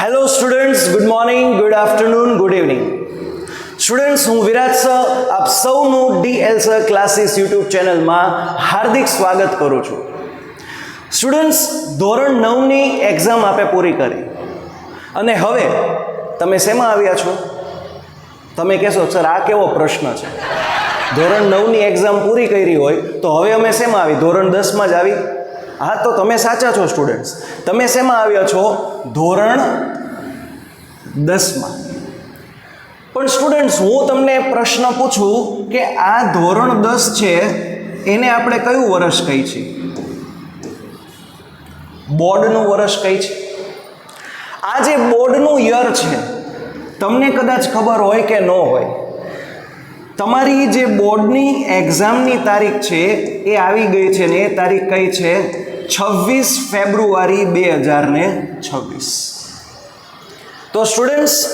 Hello students good morning good afternoon good evening students હું Viraj sir આપ સૌનું DL classes YouTube ચેનલમાં હાર્દિક સ્વાગત કરું છું. સ્ટુડન્ટ્સ ધોરણ નવની એક્ઝામ આપે પૂરી કરી. અને હવે, તમે શેમાં આવ્યા છો? તમે કહેશો સર આ કેવો પ્રશ્ન છે? ધોરણ નવની એક્ઝામ પૂરી કરી હોય, તો હવે અમે શેમાં આવી? ધોરણ દસમાં જ આવી? હા, તો તમે સાચા છો સ્ટુડન્ટ્સ તમે શેમાં આવ્યા છો? ધોરણ દસમાં. પણ સ્ટુડન્ટ્સ હું તમને પ્રશ્ન પૂછું કે આ ધોરણ દસ છે, એને આપણે કયું વર્ષ કહી છીએ બોર્ડનું વર્ષ કઈ છે. આ જે બોર્ડનું યર છે, તમને કદાચ ખબર હોય કે ન હોય, તમારી જે બોર્ડની એક્ઝામની તારીખ છે, એ આવી ગઈ છે ને, એ તારીખ કઈ છે? છવ્વીસ ફેબ્રુઆરી બે હજાર ને છવ્વીસ. તો સ્ટુડન્ટ્સ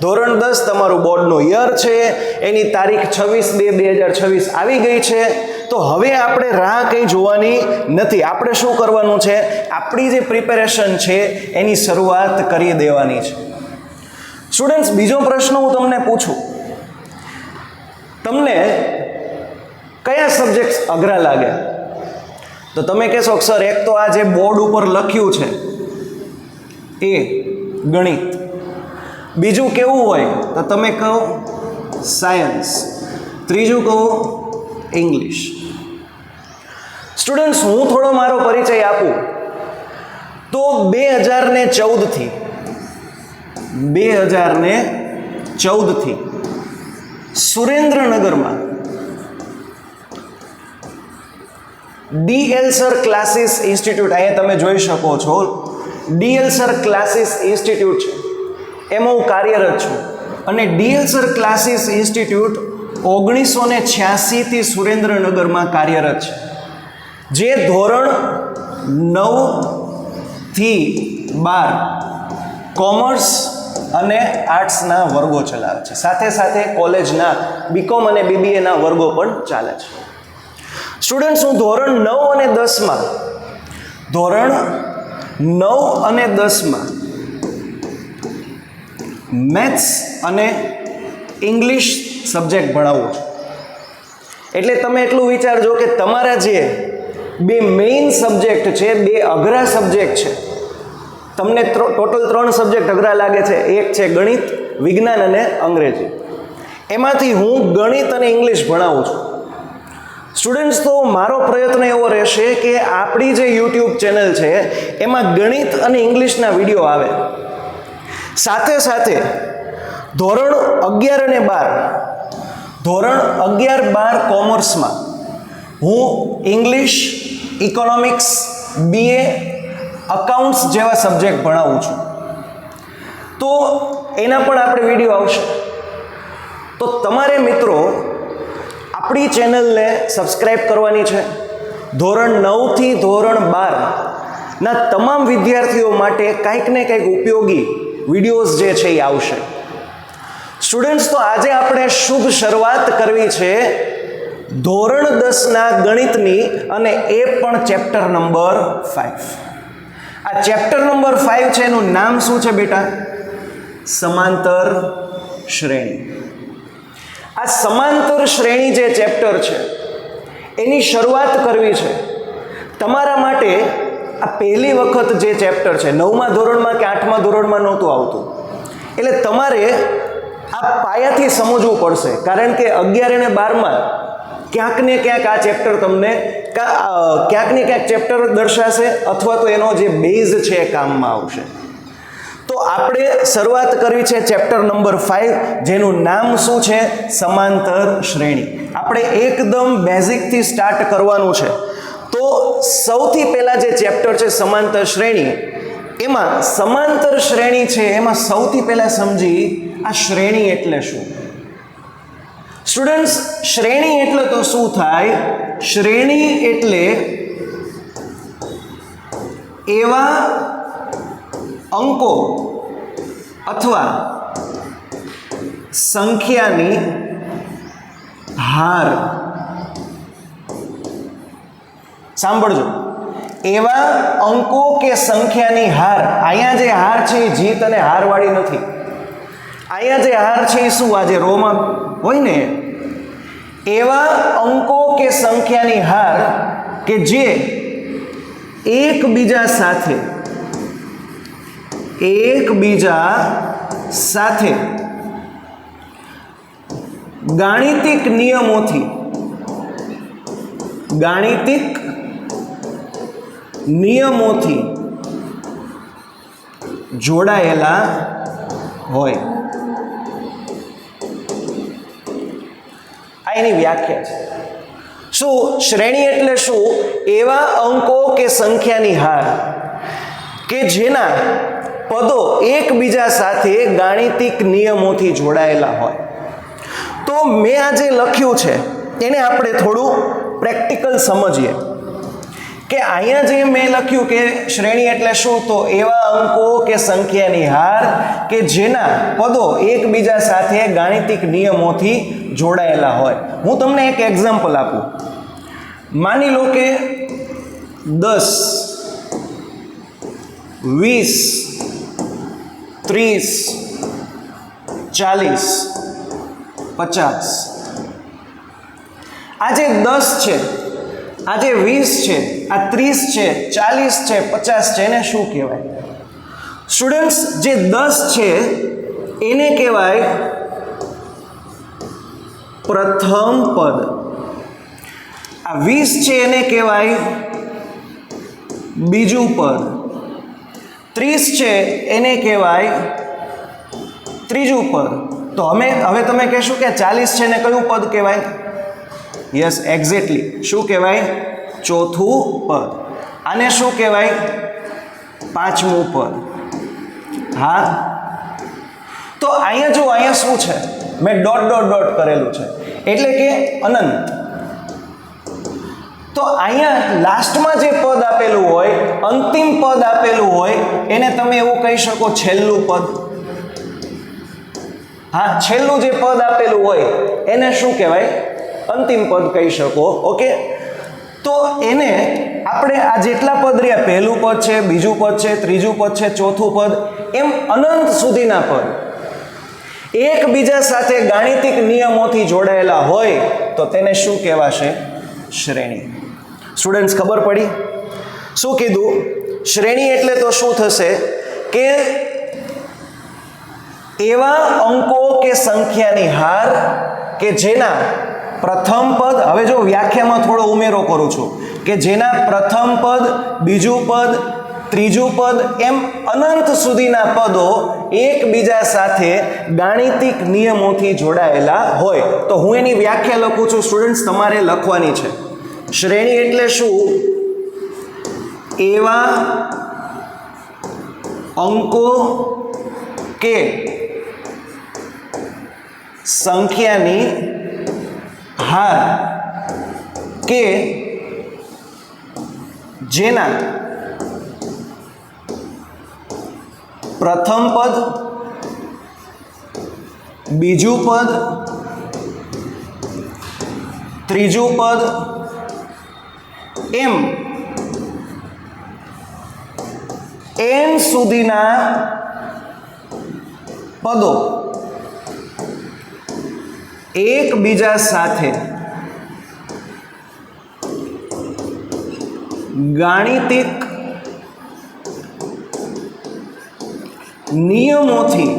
ધોરણ દસ તમારું બોર્ડનું યર છે, એની તારીખ છવ્વીસ બે બે હજાર છવ્વીસ આવી ગઈ છે. તો હવે આપણે રાહ કંઈ જોવાની નથી. આપણે શું કરવાનું છે? આપણી જે પ્રિપેરેશન છે, એની શરૂઆત કરી દેવાની છે. સ્ટુડન્ટ્સ બીજો પ્રશ્ન હું તમને પૂછું. તમને કયા સબ્જેક્ટ્સ અઘરા લાગ્યા? તો તમે કહેશો સર એક તો આ જે બોર્ડ ઉપર લખ્યું છે, એ ગણિત. બીજું કેવું હોય તો તમે કહો, સાયન્સ. ત્રીજું કહો, ઇંગ્લિશ. સ્ટુડન્ટ્સ, હું થોડો મારો પરિચય આપું. તો બે હજાર ને ચૌદથી, બે હજાર ને ચૌદથી સુરેન્દ્રનગરમાં ડીએલ સર ક્લાસીસ ઇન્સ્ટિટ્યૂટ અહીંયા તમે જોઈ શકો છો. ડીએલ સર ક્લાસીસ ઇન્સ્ટિટ્યૂટ છે. એમાં હું કાર્યરત છું. અને ડીએલ સર ક્લાસીસ ઇન્સ્ટિટ્યૂટ ઓગણીસો ને છ્યાસીથી સુરેન્દ્રનગરમાં કાર્યરત છે. જે ધોરણ નવથી બાર કોમર્સ અને આર્ટ્સના વર્ગો ચલાવે છે. સાથે સાથે કોલેજના બીકોમ અને બીબીએના વર્ગો પણ ચાલે છે. સ્ટુડન્ટ્સ હું ધોરણ નવ અને દસમાં, ધોરણ નવ અને દસમાં, મેથ્સ અને ઇંગ્લિશ સબ્જેક્ટ ભણાવું છું. એટલે તમે એટલું વિચારજો કે તમારા જે બે મેઇન સબ્જેક્ટ છે, બે અઘરા સબ્જેક્ટ છે, તમને ટોટલ ત્રણ સબ્જેક્ટ અઘરા લાગે છે, એક છે ગણિત, વિજ્ઞાન અને અંગ્રેજી. એમાંથી હું ગણિત અને ઇંગ્લિશ ભણાવું છું. સ્ટુડન્ટ્સ તો મારો પ્રયત્ન એવો રહેશે કે આપણી જે યુટ્યુબ ચેનલ છે, એમાં ગણિત અને ઇંગ્લિશના વીડિયો આવે. સાથે સાથે ધોરણ અગિયાર અને બાર, ધોરણ અગિયાર બાર કોમર્સમાં હું ઇંગ્લિશ ઇકોનોમિક્સ બીએ અકાઉન્ટ્સ જેવા સબ્જેક્ટ ભણાવું છું. તો એના પણ આપણે વીડિયો આવશે. તો તમારે મિત્રો આપણી ચેનલને સબસ્ક્રાઈબ કરવાની છે. ધોરણ નવથી ધોરણ બાર ના તમામ વિદ્યાર્થીઓ માટે કંઈક ને કંઈક ઉપયોગી વિડીયોઝ જે છે એ આવશે. સ્ટુડન્ટ્સ, તો આજે આપણે શુભ શરૂઆત કરવી છે ધોરણ દસના ગણિતની અને એ પણ ચેપ્ટર નંબર ફાઇવ આ ચેપ્ટર નંબર ફાઇવ છે, એનું નામ શું છે બેટા? સમાંતર શ્રેણી. આ સમાંતર શ્રેણી જે ચેપ્ટર છે, એની શરૂઆત કરવી છે. તમારા માટે આ પહેલી વખત જે ચેપ્ટર છે, નવમા ધોરણમાં કે આઠમા ધોરણમાં નહોતું આવતું. એટલે તમારે આ પાયાથી સમજવું પડશે. કારણ કે અગિયાર અને બારમાં ક્યાંક ને ક્યાંક આ ચેપ્ટર તમને ક્યાંક ને ક્યાંક ચેપ્ટર દર્શાશે, અથવા તો એનો જે બેઝ છે એ કામમાં આવશે. તો આપણે શરૂઆત કરવી છે ચેપ્ટર નંબર ફાઇવ જેનું નામ શું છે? સમાંતર શ્રેણી. આપણે એકદમ બેઝિકથી સ્ટાર્ટ કરવાનું છે. તો સૌથી પહેલાં જે ચેપ્ટર છે સમાંતર શ્રેણી, એમાં સમાંતર શ્રેણી છે, એમાં સૌથી પહેલાં સમજી, આ શ્રેણી એટલે શું? સ્ટુડન્ટ્સ શ્રેણી એટલે તો શું થાય? શ્રેણી એટલે એવા અંકો અથવા સંખ્યાની હાર. સાંભળજો. એવા અંકો કે સંખ્યાની હાર. અહીંયા જે હાર છે એ જીત અને હારવાળી નથી. અહીંયા જે હાર છે એ શું? આજે રોમાં હોય ને? એવા અંકો કે સંખ્યાની હાર કે જે એકબીજા સાથે એકબીજા સાથે. ગાણિતિક નિયમોથી. ગાણિતિક નિયમોથી જોડાયેલા હોય. આ એની વ્યાખ્યા છે. શું? શ્રેણી એટલે શું? એવા અંકો કે સંખ્યાની હાર કે જેના પદો એકબીજા સાથે ગાણિતિક નિયમોથી જોડાયેલા હોય. તો મેં આ જે લખ્યું છે, એને આપણે થોડું પ્રેક્ટિકલ સમજીએ. કે અહીંયા જે મેં લખ્યું કે શ્રેણી એટલે શું, તો એવા અંકો કે સંખ્યાની હાર કે જેના પદો એકબીજા સાથે ગાણિતિક નિયમોથી જોડાયેલા હોય. હું તમને એક એક્ઝામ્પલ આપું. માની લો કે દસ, વીસ ત્રીસ, ચાલીસ, પચાસ. આ જે દસ છે, આ જે વીસ છે, આ ત્રીસ છે, ચાલીસ છે, પચાસ છે, એને શું કહેવાય? સ્ટુડન્ટ્સ જે દસ છે, એને કહેવાય પ્રથમ પદ. આ વીસ છે, એને કહેવાય બીજું પદ. ત્રીસ છે એને કહેવાય ત્રીજું પદ તો અમે, હવે તમે કહેશો કે ચાલીસ છે ને કયું પદ કહેવાય? યસ એક્ઝેક્ટલી શું કહેવાય? ચોથું પદ. આને શું કહેવાય? પાંચમું પદ. હા? તો અહીંયા જો, અહીંયા શું છે? મેં ડોટ ડોટ ડોટ કરેલું છે. એટલે કે અનંત. તો અહીંયા લાસ્ટમાં જે પદ આપેલું હોય, અંતિમ પદ આપેલું હોય, એને તમે એવું કહી શકો છેલ્લું પદ. હા, છેલ્લું જે પદ આપેલું હોય, એને શું કહેવાય? અંતિમ પદ કહી શકો, ઓકે? તો એને આપણે આ જેટલા પદ રહ્યા, પહેલું પદ છે, બીજું પદ છે, ત્રીજું પદ છે, ચોથું પદ, એમ અનંત સુધીના પદ. એકબીજા સાથે ગાણિતિક નિયમોથી જોડાયેલા હોય, તો તેને શું કહેવાશે? શ્રેણી. સ્ટુડન્ટ્સ ખબર પડી? શું કીધું? શ્રેણી એટલે તો શું થશે? કે એવા અંકો કે સંખ્યાની હાર કે જેના પ્રથમ પદ, હવે જો વ્યાખ્યામાં થોડો ઉમેરો કરું છું, કે જેના પ્રથમ પદ, બીજું પદ, ત્રીજું પદ, એમ અનંત સુધીના પદો એકબીજા સાથે ગાણિતિક નિયમોથી જોડાયેલા હોય. તો હું એની વ્યાખ્યા લખું છું. સ્ટુડન્ટ્સ તમારે લખવાની છે. શ્રેણી એટલે શું? એવા અંકો કે સંખ્યાની હાર કે જેના પ્રથમ પદ, બીજું પદ, ત્રીજું પદ એમ. એન સુધીના પદો એકબીજા સાથે ગાણિતિક નિયમોથી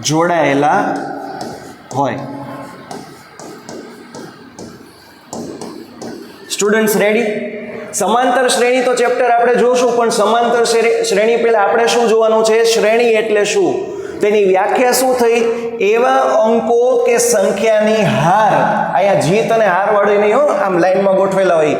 જોડાયેલા હોય. સ્ટુડન્ટ્સ રેડી સમાંતર શ્રેણી તો ચેપ્ટર આપણે જોશું, પણ સમાંતર શ્રે- શ્રેણી પહેલાં આપણે શું જોવાનું છે? શ્રેણી એટલે શું? તેની વ્યાખ્યા શું થઈ? એવા અંકો કે સંખ્યાની હાર. અહીંયા જીત અને હાર વાળી નહીં હો, આમ લાઈનમાં ગોઠવેલા હોય.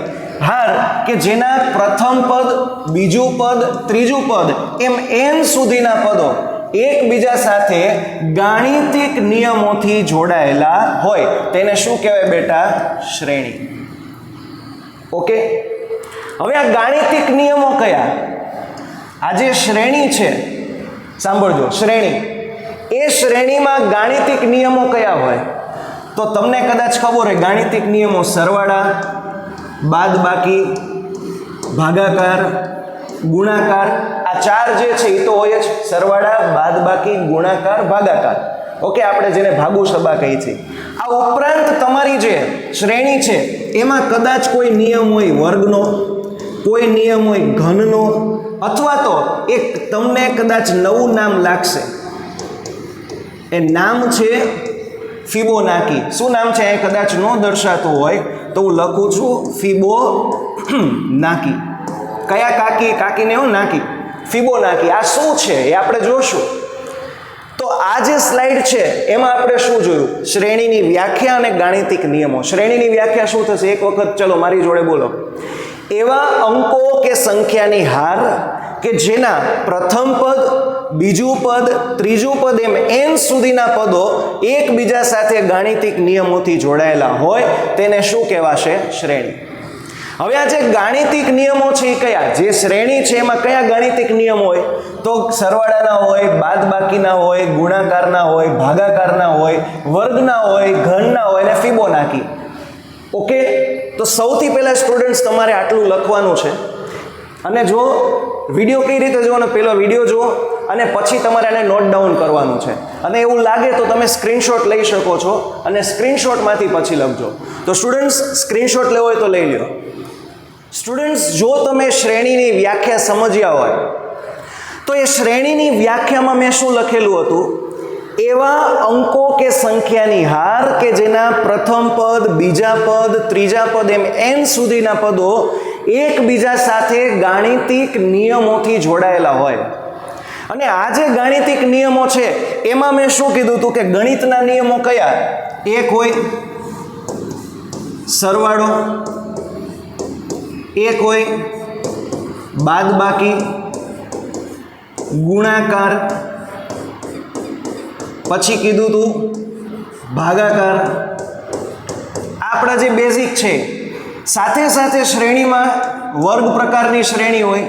હાર કે જેના પ્રથમ પદ, બીજું પદ, ત્રીજું પદ, એમ એન સુધીના પદો એકબીજા સાથે ગાણિતિક નિયમોથી જોડાયેલા હોય. તેને શું કહેવાય બેટા? શ્રેણી. ઓકે? હવે આ ગાણિતિક નિયમો કયા? આ જે શ્રેણી છે, સાંભળજો, શ્રેણી. એ શ્રેણીમાં ગાણિતિક નિયમો કયા હોય? તો તમને કદાચ ખબર હોય, ગાણિતિક નિયમો સરવાળા, બાદબાકી, ભાગાકાર, ગુણાકાર, આ ચાર જે છે એ તો હોય જ સરવાળા, બાદબાકી, ગુણાકાર, ભાગાકાર. ઓકે, આપણે જેને ભાગુ સભા કહીએ છીએ આ ઉપરાંત તમારી જે શ્રેણી છે, એમાં કદાચ કોઈ નિયમ હોય વર્ગનો, કોઈ નિયમ હોય ઘનનો, અથવા તો એક તમને કદાચ નવું નામ લાગશે. એ નામ છે ફિબોનાકી. શું નામ છે? એ કદાચ ન દર્શાતું હોય તો હું લખું છું ફિબો નાકી કયા કાકી? કાકીને હું નાકી. ફીબો નાકી આ શું છે? એ આપણે જોશું. તો આ જે સ્લાઇડ છે, એમાં આપણે શું જોયું? શ્રેણીની વ્યાખ્યા અને ગાણિતિક નિયમો. શ્રેણીની વ્યાખ્યા શું થશે? એક વખત ચલો મારી જોડે બોલો. એવા અંકો કે સંખ્યાની હાર કે જેના પ્રથમ પદ, બીજું પદ, ત્રીજું પદ એમ એન સુધીના પદો એકબીજા સાથે ગાણિતિક નિયમોથી જોડાયેલા હોય, તેને શું કહેવાશે? શ્રેણી. હવે આ જે ગાણિતિક નિયમો છે એ કયા? જે શ્રેણી છે એમાં કયા ગાણિતિક નિયમ હોય? તો સરવાળાના હોય, બાદબાકીના હોય, ગુણાકારના હોય, ભાગાકારના હોય, વર્ગના હોય, ઘનના હોય અને ફિબોનાકી. ઓકે? તો સૌથી પહેલાં સ્ટુડન્ટ્સ તમારે આટલું લખવાનું છે. અને જો વીડિયો કઈ રીતે જોવાનો? પહેલો વીડિયો જુઓ અને પછી તમારે એને નોટ ડાઉન કરવાનું છે. અને એવું લાગે તો તમે સ્ક્રીનશોટ લઈ શકો છો અને સ્ક્રીનશોટમાંથી પછી લખજો. તો સ્ટુડન્ટ્સ સ્ક્રીનશોટ લેવો હોય તો લઈ લ્યો. સ્ટુડન્ટ્સ જો તમે શ્રેણીની વ્યાખ્યા સમજ્યા હોય, તો એ શ્રેણીની વ્યાખ્યામાં મેં શું લખેલું હતું? એવા અંકો કે સંખ્યાની હાર કે જેના પ્રથમ પદ, બીજા પદ, ત્રીજા પદ એમ એન સુધીના પદો એકબીજા સાથે ગાણિતિક નિયમોથી જોડાયેલા હોય. અને આ જે ગાણિતિક નિયમો છે, એમાં મેં શું કીધું હતું કે ગણિતના નિયમો કયા? એક હોય, સરવાળો એક હોય બાદબાકી ગુણાકાર, પછી કીધું તું ભાગાકાર. આપણા જે બેઝિક છે, સાથે સાથે શ્રેણીમાં વર્ગ પ્રકારની શ્રેણી હોય,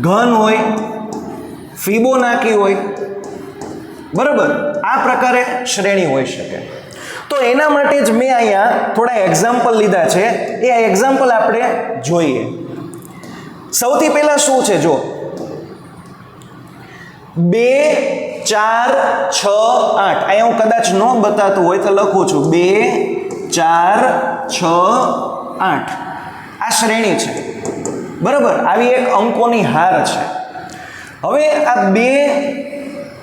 ઘન હોય, ફિબોનાકી હોય, બરાબર, આ પ્રકારે શ્રેણી હોઈ શકે. તો એના માટે જ મેં અહીંયા થોડા એક્ઝામ્પલ લીધા છે. એ એક્ઝામ્પલ આપણે જોઈએ. સૌથી પહેલાં શું છે જો? બે, ચાર, છ, આઠ. અહીંયા હું કદાચ ન બતાતું હોય તો લખું છું. બે, ચાર, છ, આઠ. આ શ્રેણી છે. બરાબર? આવી એક અંકોની હાર છે. હવે આ બે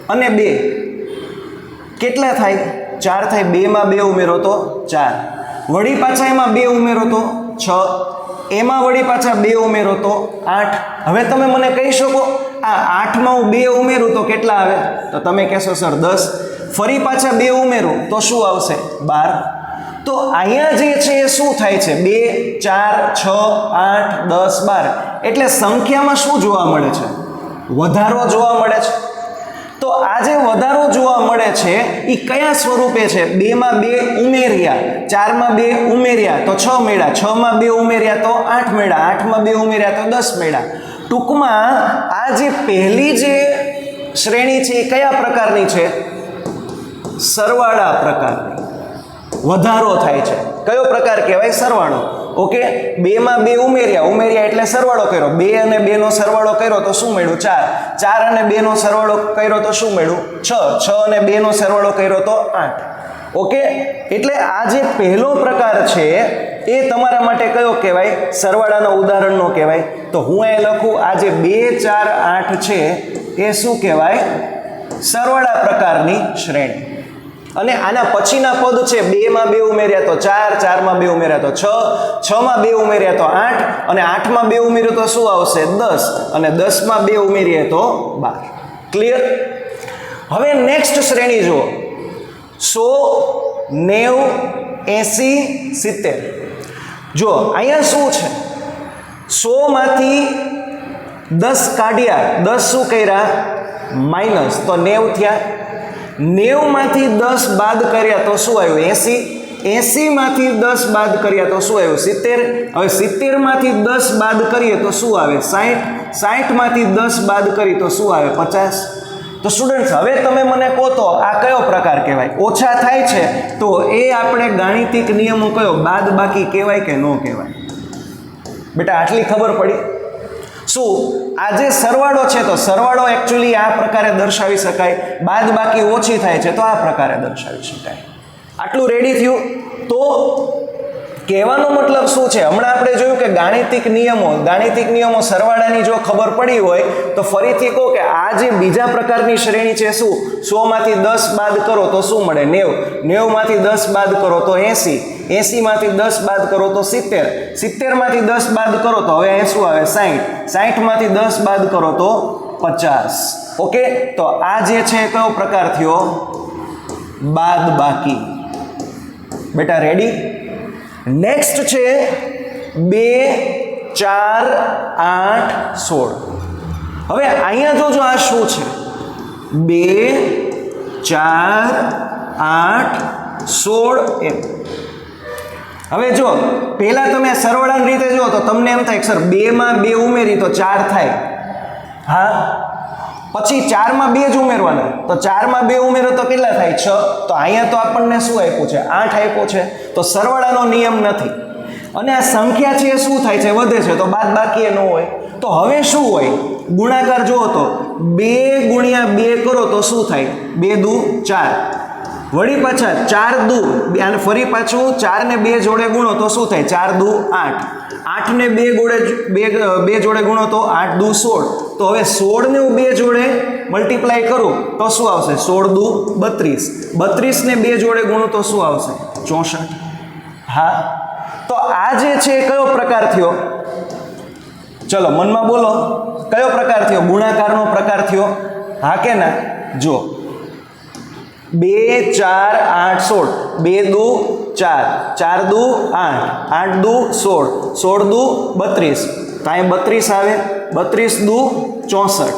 અને બે કેટલા થાય? ચાર થાય, બેમાં બે ઉમેરો તો ચાર. વળી પાછા એમાં બે ઉમેરો તો છ. એમાં વળી પાછા બે ઉમેરો તો આઠ. હવે તમે મને કહી શકો, આ આઠમાં હું બે ઉમેરું તો કેટલા આવે? તો તમે કહેશો, સર, દસ. ફરી પાછા બે ઉમેરું તો શું આવશે? બાર. તો અહીંયા જે છે એ શું થાય છે? બે, ચાર, છ, આઠ, દસ, બાર. એટલે સંખ્યામાં શું જોવા મળે છે? વધારો જોવા મળે છે. તો આ જે વધારો છે એ કયા સ્વરૂપે છે? બેમાં બે ઉમેર્યા ચારમાં બે ઉમેર્યા, તો છ મેળા. છમાં બે ઉમેર્યા તો આઠ મેળા. આઠમાં બે ઉમેર્યા તો દસ મેળા. ટૂંકમાં આ જે પહેલી જે શ્રેણી છે એ કયા પ્રકારની છે? સરવાળા પ્રકારની વધારો થાય છે. કયો પ્રકાર કહેવાય? સરવાળો. ઓકે? બેમાં બે ઉમેર્યા. ઉમેર્યા એટલે સરવાળો કર્યો. બે અને બેનો સરવાળો કર્યો તો શું મળ્યું? ચાર. ચાર અને બેનો સરવાળો કર્યો તો શું મળ્યું? છ. છ અને બેનો સરવાળો કર્યો તો આઠ. ઓકે? એટલે આ જે પહેલો પ્રકાર છે, એ તમારા માટે કયો કહેવાય? સરવાળાના ઉદાહરણનો કહેવાય. તો હું એ લખું, આ જે બે, ચાર, આઠ છે, એ શું કહેવાય? સરવાળા પ્રકારની શ્રેણી. અને આના પછીના પદ છે, બેમાં બે ઉમેર્યા તો ચાર, ચારમાં બે ઉમેર્યા તો છ, છમાં બે ઉમેર્યા તો આઠ, અને આઠમાં બે ઉમેર્યો તો શું આવશે? દસ, અને દસમાં બે ઉમેરીએ તો બાર. ક્લિયર હવે નેક્સ્ટ શ્રેણી જુઓ. સો, નેવ, એંસી, સિત્તેર. જો અહીંયા શું છે? સોમાંથી દસ કાઢ્યા, દસ શું કર્યા? માઇનસ. તો નેવ થયા. નેવમાંથી દસ બાદ કર્યા તો શું આવ્યું? એંસી? એંસીમાંથી દસ બાદ કર્યા તો શું આવ્યું? સિત્તેર? હવે સિત્તેરમાંથી દસ બાદ કરીએ તો શું આવે? સાઠ સાઠમાંથી દસ બાદ કરી તો શું આવે? પચાસ? તો સ્ટુડન્ટ્સ હવે તમે મને કહો તો આ કયો પ્રકાર કહેવાય? ઓછા થાય છે તો એ આપણે ગાણિતિક નિયમો કયો? બાદ બાકી કહેવાય કે ન કહેવાય? બેટા, આટલી ખબર પડી. શું? આ જે સરવાળો છે, તો સરવાળો એકચ્યુઅલી આ પ્રકારે દર્શાવી શકાય. બાદ બાકી ઓછી થાય છે, તો આ પ્રકારે દર્શાવી શકાય. આટલું રેડી થયું? તો કહેવાનો મતલબ શું છે? હમણાં આપણે જોયું કે ગાણિતિક નિયમો ગાણિતિક નિયમો સરવાળાની જો ખબર પડી હોય, તો ફરીથી કહો કે આ જે બીજા પ્રકારની શ્રેણી છે શું? સોમાંથી દસ બાદ કરો તો શું મળે? નેવ. નેવમાંથી દસ બાદ કરો તો એંસી. એંસીમાંથી દસ બાદ કરો તો સિત્તેર. સિત્તેરમાંથી દસ બાદ કરો તો હવે અહીં શું આવે? સાહીઠ સાહીઠમાંથી દસ બાદ કરો તો પચાસ. ઓકે? તો આ જે છે કયો પ્રકાર થયો? બાદ બાકી બેટા રેડી નેક્સ્ટ છે બે, ચાર, આઠ, સોળ. હવે અહીંયા જોજો આ શું છે? બે, ચાર, આઠ, સોળ એમ. હવે જો, પહેલાં તમે સરવાળાની રીતે જુઓ તો તમને એમ થાય સર, બેમાં બે ઉમેરી તો ચાર થાય. હા? પછી ચારમાં બે જ ઉમેરવાના. તો ચારમાં બે ઉમેરો તો કેટલા થાય? છ. તો અહીંયા તો આપણને શું આપ્યું છે? આઠ આપ્યો છે. તો સરવાળાનો નિયમ નથી. અને આ સંખ્યા છે એ શું થાય છે? વધે છે. તો બાદ બાકી એ ન હોય. તો હવે શું હોય? ગુણાકાર જુઓ તો બે ગુણ્યા બે કરો તો શું થાય? બે દુ ચાર. વળી પાછા ચાર દુ અને ફરી પાછું ચાર ને બે જોડે ગુણો તો શું થાય? ચાર દુ આઠ. આઠ ને બે ગોળે બે બે જોડે ગુણો તો આઠ દુ સોળ. તો હવે સોળ ને હું બે જોડે મલ્ટીપ્લાય કરું તો શું આવશે? સોળ દુ બત્રીસ. બત્રીસ ને બે જોડે ગુણું તો શું આવશે? ચોસઠ. હા? તો આ જે છે કયો પ્રકાર થયો? ચલો મનમાં બોલો. કયો પ્રકાર થયો? ગુણાકારનો પ્રકાર થયો? હા કે ના? જો બે, ચાર, આઠ, સોળ. બે, દુ, ચાર. ચાર, દુ, આઠ. આઠ, દુ, સોળ. સોળ, દુ, બત્રીસ. તો અહીં બત્રીસ આવે. બત્રીસ, દુ, ચોસઠ.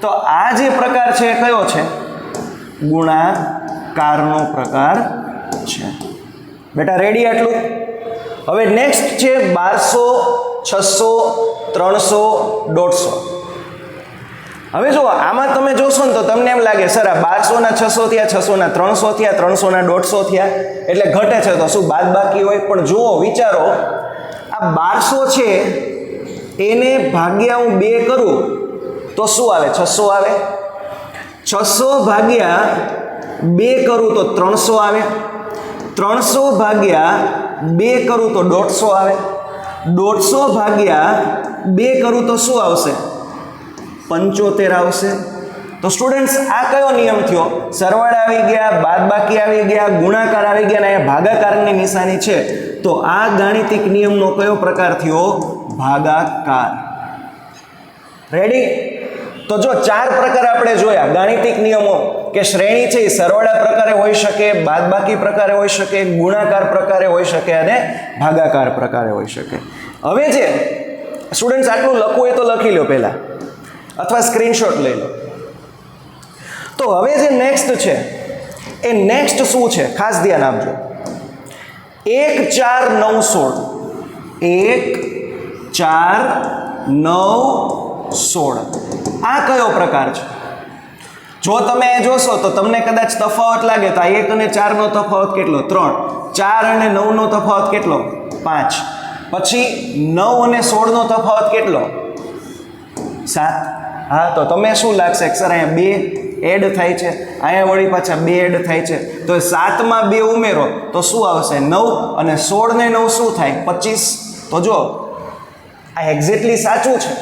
તો આ જે પ્રકાર છે એ કયો છે? ગુણાકારનો પ્રકાર છે. બેટા રેડી આટલું? હવે નેક્સ્ટ છે બારસો, છસો, ત્રણસો, દોઢસો. હવે જુઓ આમાં તમે જોશો ને તો તમને એમ લાગે, સર, આ બારસોના છસો થયા છસોના ત્રણસો થયા ત્રણસોના દોઢસો થયા એટલે ઘટે છે તો શું બાદ બાકી હોય? પણ જુઓ, વિચારો, આ બારસો છે, એને ભાગ્યા હું બે કરું, તો શું આવે? છસો આવે? છસો ભાગ્યા બે કરું તો ત્રણસો આવે? ત્રણસો ભાગ્યા બે કરું તો દોઢસો આવે? દોઢસો ભાગ્યા બે કરું તો શું આવશે? પંચોતેર આવશે. તો સ્ટુડન્ટ્સ આ કયો નિયમ થયો? સરવાળા આવી ગયા, બાદબાકી આવી ગયા, ગુણાકાર આવી ગયા અને ભાગાકારની નિશાની છે. તો આ ગાણિતિક નિયમનો કયો પ્રકાર થયો? ભાગાકાર. રેડી તો જો ચાર પ્રકાર આપણે જોયા, ગાણિતિક નિયમો, કે શ્રેણી છે એ સરવાળા પ્રકારે હોઈ શકે, બાદબાકી પ્રકારે હોઈ શકે, ગુણાકાર પ્રકારે હોઈ શકે અને ભાગાકાર પ્રકારે હોઈ શકે. હવે જે સ્ટુડન્ટ્સ આટલું લખવું હોય તો લખી લો પહેલાં. અથવા સ્ક્રીનશોટ લઈ લો. તો હવે જે નેક્સ્ટ છે, એ નેક્સ્ટ શું છે? ખાસ ધ્યાન આપજો. એક ચાર નવ સોળ. એક ચાર નવ સોળ. આ કયો પ્રકાર છે? જો તમે એ જોશો તો તમને કદાચ તફાવત લાગે તો આ એક અને ચારનો તફાવત કેટલો? ત્રણ. ચાર અને નવનો તફાવત કેટલો? પાંચ. પછી નવ અને સોળનો તફાવત કેટલો? સાત. હા, તો તમે શું લાગશે? અક્ષર અહીંયા બે એડ થાય છે. અહીંયા વળી પાછા બે એડ થાય છે. તો સાતમાં બે ઉમેરો, તો શું આવશે? નવ અને સોળ ને નવ શું થાય? પચીસ. તો જો, આ એક્ઝેક્ટલી સાચું છે.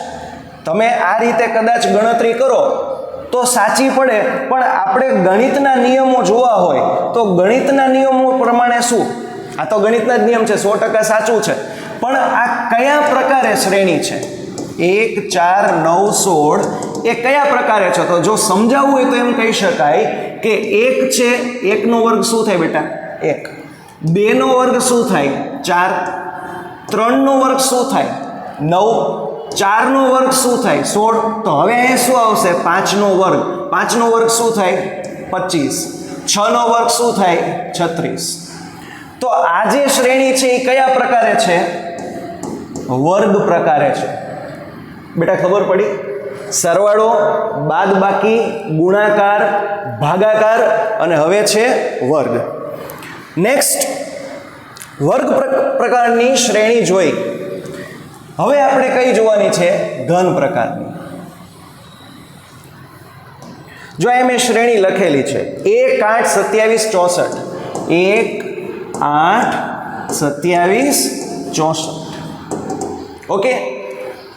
તમે આ રીતે કદાચ ગણતરી કરો, તો સાચી પડે. પણ આપણે ગણિતના નિયમો જોવા હોય, તો ગણિતના નિયમો પ્રમાણે શું? આ તો ગણિતના જ નિયમ છે, સો ટકા સાચું છે. પણ આ કયા પ્રકારે શ્રેણી છે? એક ચાર નવ સોળ એ કયા પ્રકારે છે? તો જો સમજાવવું હોય તો એમ કહી શકાય કે એક છે, એકનો વર્ગ શું થાય બેટા? એક. બેનો વર્ગ શું થાય? ચાર. ત્રણનો વર્ગ શું થાય? નવ. ચારનો વર્ગ શું થાય? સોળ. તો હવે અહીં શું આવશે? પાંચનો વર્ગ. પાંચનો વર્ગ શું થાય? પચીસ. છનો વર્ગ શું થાય? છત્રીસ. તો આ જે શ્રેણી છે એ કયા પ્રકારે છે? વર્ગ પ્રકારે છે. બેટા ખબર પડી? સરવાળો બાદબાકી ગુણાકાર, ભાગાકાર અને હવે છે વર્ગ. નેક્સ્ટ વર્ગ પ્ર- પ્રકારની શ્રેણી જોઈ. હવે આપણે કઈ જોવાની છે? ઘન પ્રકારની. જો એમ એ શ્રેણી લખેલી છે, એક આઠ સત્યાવીસ ચોસઠ. એક આઠ સત્યાવીસ ચોસઠ. ઓકે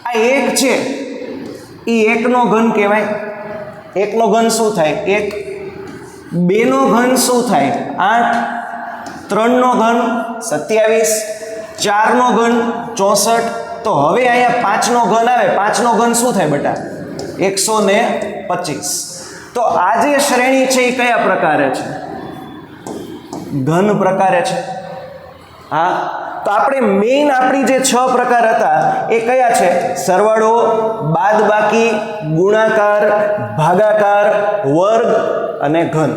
આ એક છે. એ એકનો ઘન કહેવાય. એકનો ઘન શું થાય? એક, બેનો ઘન શું થાય? આઠ, ત્રણનો ઘન સત્યાવીસ, ચારનો ઘન ચોસઠ. તો હવે અહીંયા પાંચનો ઘન આવે. પાંચનો ઘન શું થાય બેટા? એકસો ને પચીસ. તો આ જે શ્રેણી છે એ કયા પ્રકારે છે? ઘન પ્રકારે છે. હા? તો આપણે મેઇન આપણી જે છ પ્રકાર હતા, એ કયા છે? સરવાળો, બાદબાકી, ગુણાકાર, ભાગાકાર, વર્ગ અને ઘન.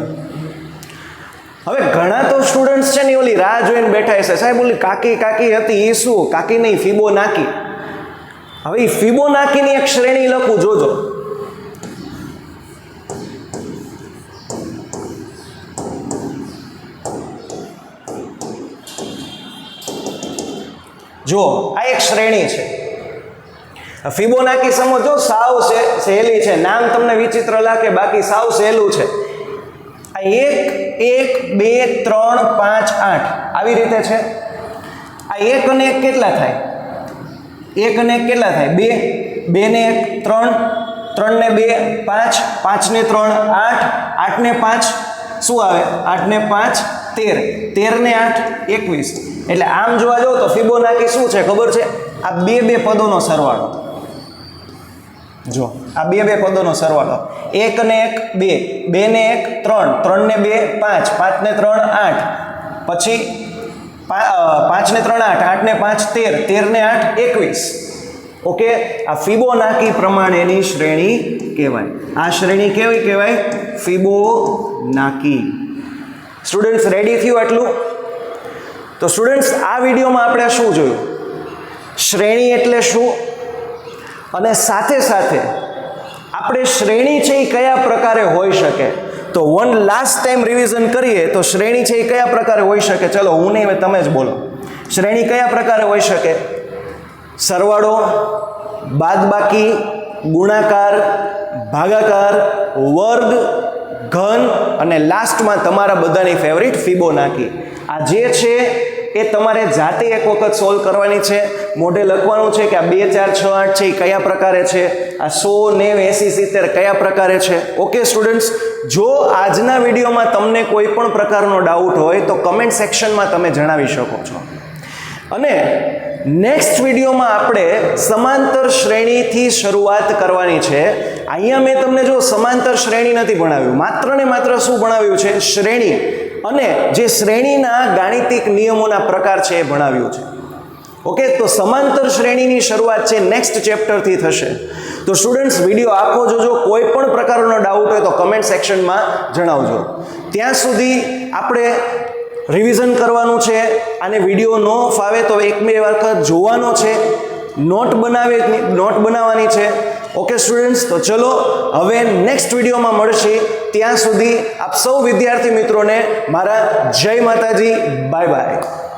હવે ઘણા તો સ્ટુડન્ટ્સ છે ને ઓલી રાહ જોઈને બેઠા હશે. સાહેબ, ઓલી કાકી કાકી હતી એ શું? કાકી નહીં ફીબો નાકી હવે એ ફીબો નાકીની એક શ્રેણી લખું, જોજો. જો આ એક શ્રેણી છે. ફિબોનાકી સમજો સાવ સહેલી છે, નામ તમને વિચિત્ર લાગે, બાકી સાવ સહેલું છે. આ એક એક, બે, ત્રણ, પાંચ, આઠ, આવી રીતે છે? આ એક અને એક કેટલા થાય? એક અને એક કેટલા થાય? બે બે ને એક, ત્રણ ત્રણ ને બે, પાંચ પાંચ ને ત્રણ, આઠ આઠ ને પાંચ, શું આવે? આઠ ને પાંચ તેર. તેર ને આઠ, એકવીસ. એટલે આમ જોવા જાઓ તો ફિબોનાકી શું છે? ખબર છે? આ બે બે પદોનો સરવાળો. જો આ બે બે પદોનો સરવાળો. એક ને એક, બે. બે ને એક, ત્રણ. ત્રણ ને બે, પાંચ. પાંચ ને ત્રણ, આઠ. પછી પાંચ ને ત્રણ, આઠ. આઠ ને પાંચ, તેર. તેર ને આઠ, એકવીસ. ઓકે? આ ફિબોનાકી પ્રમાણેની શ્રેણી કહેવાય. આ શ્રેણી કેવી કહેવાય? ફિબોનાકી સ્ટુડન્ટ્સ રેડી થયું આટલું? તો સ્ટુડન્ટ્સ આ વિડીયોમાં આપણે શું જોયું? શ્રેણી એટલે શું? અને સાથે સાથે આપણે શ્રેણી છે એ કયા પ્રકારે હોઈ શકે? તો વન લાસ્ટ ટાઈમ રિવિઝન કરીએ, તો શ્રેણી છે એ કયા પ્રકારે હોઈ શકે? ચલો, હું નહીં તમે જ બોલો. શ્રેણી કયા પ્રકારે હોઈ શકે? સરવાળો, બાદબાકી, ગુણાકાર, ભાગાકાર, વર્ગ ઘન અને લાસ્ટમાં તમારા બધાની ફેવરિટ ફિબોનાકી આ જે છે એ તમારે જાતે એક વખત સોલ્વ કરવાની છે. મોઢે લખવાનું છે કે આ બે, ચાર, છ, આઠ છે, એ કયા પ્રકારે છે? આ સો, નેવ, એંસી, સિત્તેર કયા પ્રકારે છે? ઓકે સ્ટુડન્ટ્સ જો આજના વિડીયોમાં તમને કોઈ પણ પ્રકારનો ડાઉટ હોય તો કમેન્ટ સેક્શનમાં તમે જણાવી શકો છો. અને નેક્સ્ટ વિડીયોમાં આપણે સમાંતર શ્રેણીથી શરૂઆત કરવાની છે. અહીંયા મેં તમને જો સમાંતર શ્રેણી નથી ભણાવ્યું, માત્ર ને માત્ર શું ભણાવ્યું છે? શ્રેણી. અને જે શ્રેણીના ગાણિતિક નિયમોના પ્રકાર છે એ ભણાવ્યું છે. ઓકે, તો સમાંતર શ્રેણીની શરૂઆત છે નેક્સ્ટ ચેપ્ટરથી થશે. તો સ્ટુડન્ટ્સ વીડિયો આખો જોજો, કોઈ પણ પ્રકારનો ડાઉટ હોય તો કમેન્ટ સેક્શનમાં જણાવજો. ત્યાં સુધી આપણે રિવિઝન કરવાનું છે અને વીડિયો ન ફાવે તો એક બે વખત જોવાનો છે. નોટ બનાવે નોટ બનાવવાની છે. ઓકે સ્ટુડન્ટ્સ તો ચલો હવે નેક્સ્ટ વિડીયોમાં મળશે. ત્યાં સુધી આપ સૌ વિદ્યાર્થી મિત્રોને મારા જય માતાજી બાય બાય